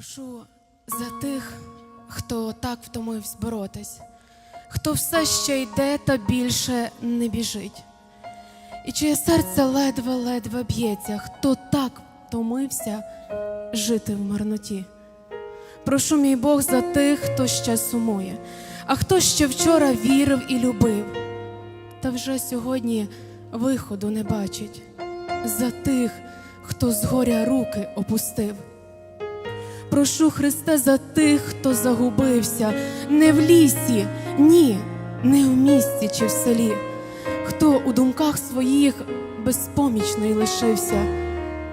Прошу за тих, хто так втомився боротись, хто все ще йде та більше не біжить, і чиє серце ледве-ледве б'ється, хто так втомився жити в марноті. Прошу мій Бог за тих, хто ще сумує, а хто ще вчора вірив і любив, та вже сьогодні виходу не бачить, за тих, хто з горя руки опустив. Прошу Христе за тих, хто загубився, не в лісі, ні, не в місті чи в селі, хто у думках своїх безпомічний лишився,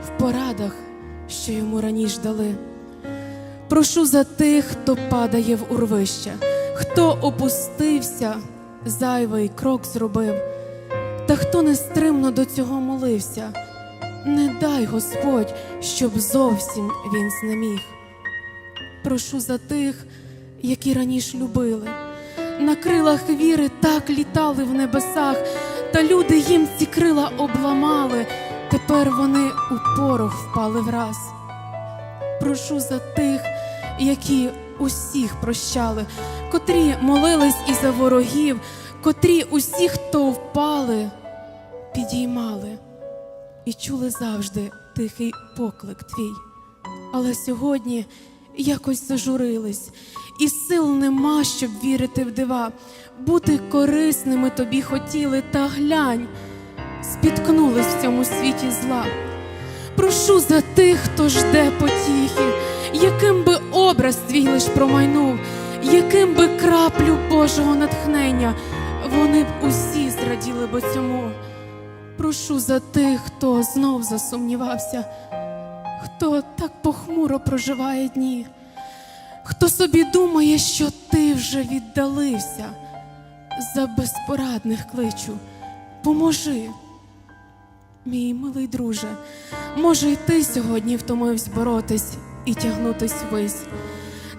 в порадах, що йому раніше дали. Прошу за тих, хто падає в урвище, хто опустився, зайвий крок зробив, та хто нестримно до цього молився. Не дай Господь, щоб зовсім він знеміг. Прошу за тих, які раніше любили. На крилах віри так літали в небесах, та люди їм ці крила обламали, тепер вони у порох впали враз. Прошу за тих, які усіх прощали, котрі молились і за ворогів, котрі усіх, хто впали, підіймали і чули завжди тихий поклик твій. Але сьогодні якось зажурились, і сил нема, щоб вірити в дива, бути корисними тобі хотіли, та глянь, спіткнулись в цьому світі зла. Прошу за тих, хто жде потіхи, яким би образ твій лиш промайнув, яким би краплю Божого натхнення, вони б усі зраділи би цьому. Прошу за тих, хто знов засумнівався, хто так похмуро проживає дні, хто собі думає, що ти вже віддалився, за безпорадних кличу, поможи. Мій милий друже, може, й ти сьогодні втомився боротись і тягнутись вись.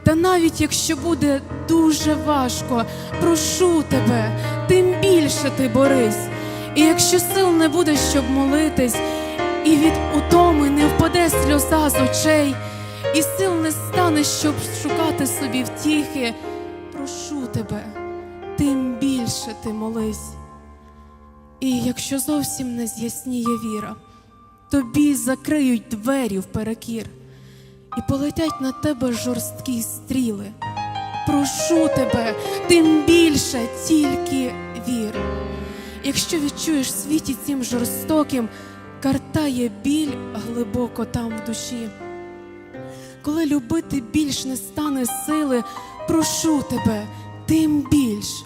Та навіть якщо буде дуже важко, прошу тебе, тим більше ти борись. І якщо сил не буде, щоб молитись, і від утоми не впаде сльоза з очей, і сил не стане, щоб шукати собі втіхи, прошу тебе, тим більше ти молись. І якщо зовсім не з'ясніє віра, тобі закриють двері вперекір, і полетять на тебе жорсткі стріли. Прошу тебе, тим більше тільки вір. Якщо відчуєш світі цим жорстоким, картає біль глибоко там в душі. Коли любити більш не стане сили, прошу тебе, тим більш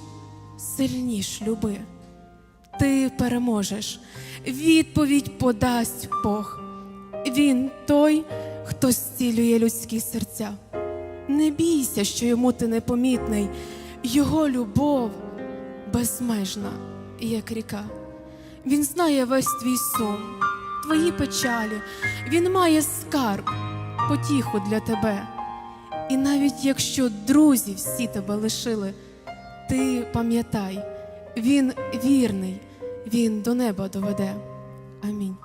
сильніш люби ти переможеш. Відповідь подасть Бог. Він той, хто зцілює людські серця. Не бійся, що йому ти непомітний, його любов безмежна, як ріка. Він знає весь твій сон, твої печалі, він має скарб, потіху для тебе. І навіть якщо друзі всі тебе лишили, ти пам'ятай, він вірний, він до неба доведе. Амінь.